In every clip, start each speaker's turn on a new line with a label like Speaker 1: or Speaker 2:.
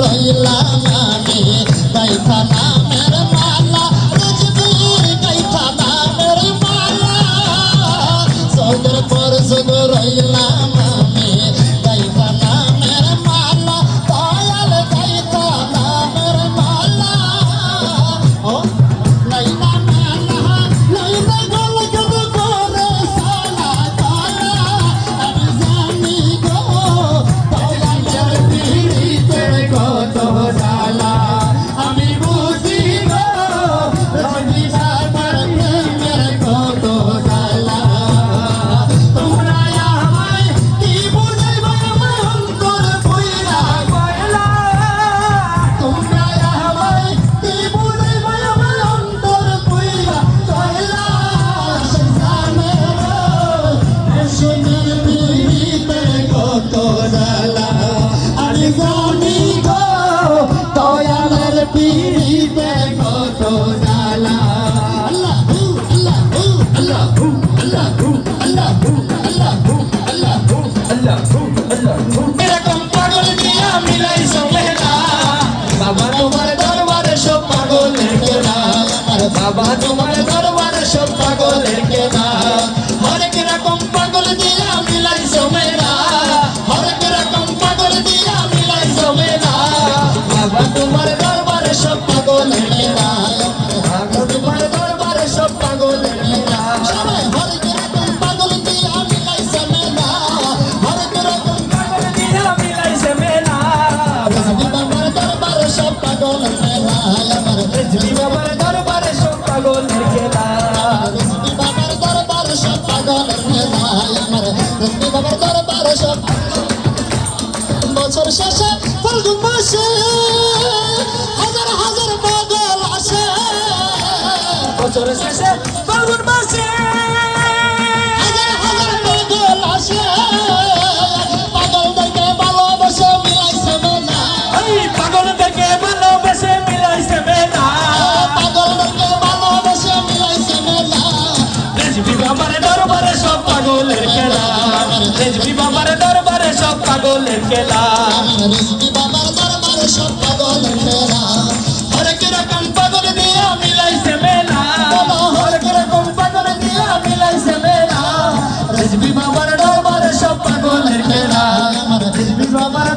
Speaker 1: রইলা গানে গাইছা নামে বাবা তোমার দরবার সব পাগলের কেনা পাগলের
Speaker 2: খেলা।
Speaker 1: রিস্কি সব পাগলের
Speaker 2: খেলা হরেক রকম পাগল দিয়া মিলাইছে মেলা। হরেক রকম পাগল দিয়া মিলাইছে মেলা। রিস্কি বাবার দরবারে সব পাগলের খেলা। রিস্কি বাবার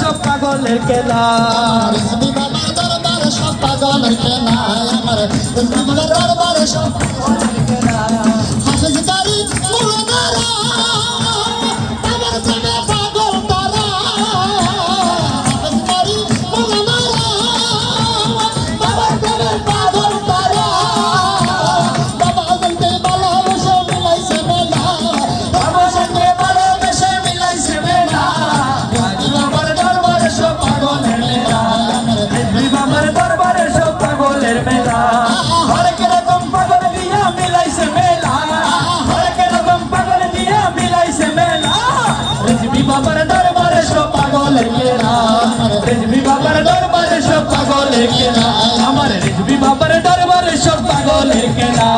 Speaker 2: সব পাগলের খেলা।
Speaker 1: জলের কেনা